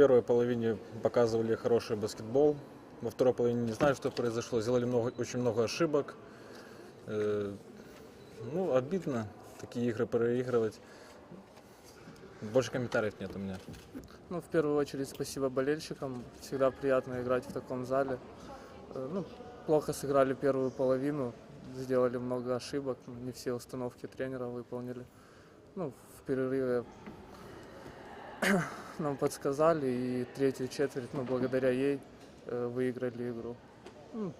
первой половине показывали хороший баскетбол. Во второй половине не знаю, что произошло. Сделали много, очень много ошибок. Э, ну, обидно такие игры проигрывать. Больше комментариев нет у меня. Ну, в первую очередь, спасибо болельщикам. Всегда приятно играть в таком зале. Э, Ну, плохо сыграли первую половину, сделали много ошибок, не все установки тренера выполнили. Ну, в перерыве нам подсказали, и третью четверть, ну, благодаря ей э, выиграли игру. Ну,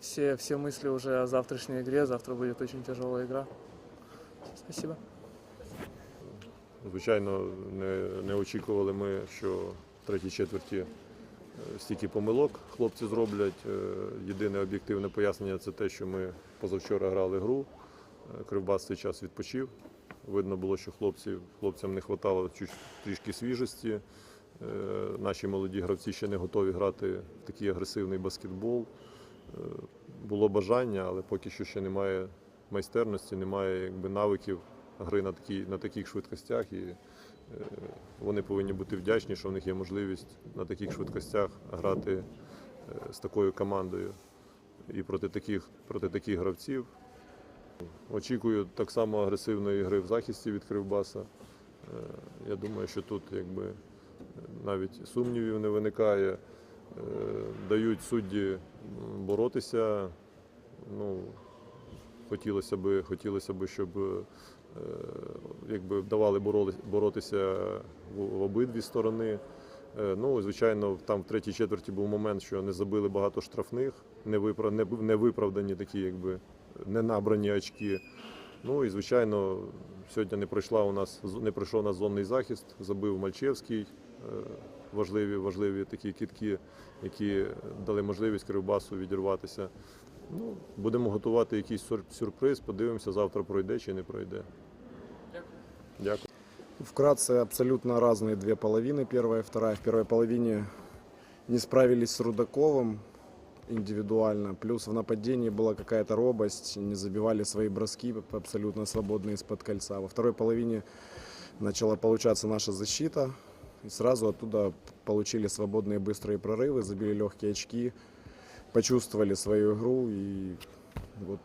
все, все мысли уже о завтрашней игре, завтра будет очень тяжелая игра. Спасибо. Звичайно, не, не очікували ми, що в третій четверті е, стільки помилок хлопці зроблять. Е, Єдине об'єктивне пояснення це те, що ми позавчора грали гру. Е, Кривбас цей час відпочив. Видно було, що хлопців, хлопцям не вистачало трішки свіжості. Е, Наші молоді гравці ще не готові грати в такий агресивний баскетбол. Е, Було бажання, але поки що ще немає майстерності, немає якби, навиків гри на, такій, на таких швидкостях. І е, вони повинні бути вдячні, що в них є можливість на таких швидкостях грати з такою командою і проти таких, проти таких гравців. Очікую так само агресивної гри в захисті від Кривбаса. Е, Я думаю, що тут якби навіть сумнівів не виникає. Е, Дають судді боротися. Ну, хотілося б, хотілося б, щоб е, якби давали боротися в, обидві сторони. Е, Ну, звичайно, там в третій четверті був момент, що не забили багато штрафних, не виправдані такі, якби не набрані очки. Ну і звичайно, сьогодні не пройшла у нас не пройшов у нас зонний захист, забив Мальчевський. Е, Важливі, важливі такі кітки, які дали можливість Кривбасу відірватися. Ну, будемо готувати якийсь сюр- сюрприз, подивимося, завтра пройде чи не пройде. Дякую. Вкратце, абсолютно разные две половины, первая и вторая. В первой половине не справились с Рудаковым индивидуально, плюс в нападении была какая-то робость, не забивали свои броски абсолютно свободные из-под кольца. Во второй половине начала получаться наша защита, и сразу оттуда получили свободные быстрые прорывы, забили легкие очки, почувствовали свою игру, и вот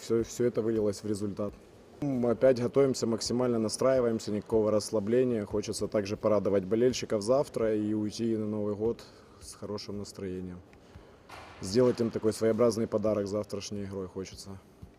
все, все это вылилось в результат. Мы опять готовимся, максимально настраиваемся, никакого расслабления. Хочется также порадовать болельщиков завтра и уйти на Новый год с хорошим настроением. Сделать им такой своеобразный подарок завтрашней игрой хочется.